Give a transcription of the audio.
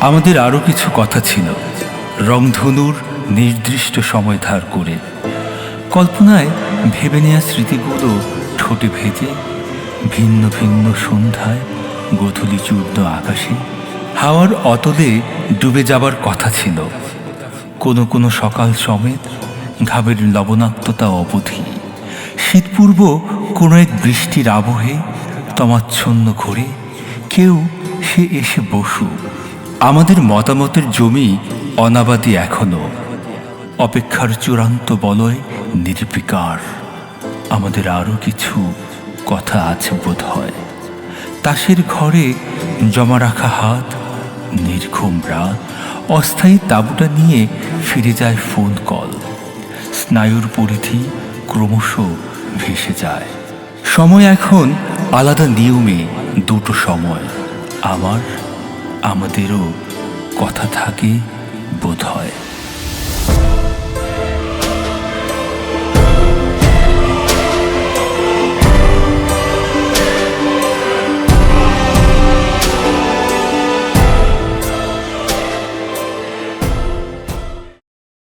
আমাদের আরও কিছু কথা ছিল। রংধনুর নির্দিষ্ট সময় ধার করে। কল্পনায় ভেবে নেওয়া স্মৃতিগুলো ঠোঁটে ভেজে ভিন্ন ভিন্ন সন্ধ্যায় গোধূলি চূর্ণ আকাশে হাওয়ার অতলে ডুবে যাবার কথা ছিল। কোনো কোনো সকাল সমেত ঘাবের লবণাক্ততা অবধি। শীতপূর্ব কোনো এক বৃষ্টির আবহে তমাচ্ছন্ন ঘোরে কেউ সে এসে বসু আমাদের মতামতের জমি অনাবাদী এখনও। অপেক্ষার চূড়ান্ত বলয় নির্বিকার। আমাদের আরও কিছু কথা আছে বোধ হয় তাসের ঘরে জমা রাখা হাত, নির্ঘুম রাত, অস্থায়ী তাঁবুটা নিয়ে ফিরে যায় ফোন কল। স্নায়ুর পরিধি ক্রমশ ভেসে যায়। সময় এখন আলাদা নিয়মে, দুটো সময়। আমার আমাদেরও কথা থাকে বোধ হয়।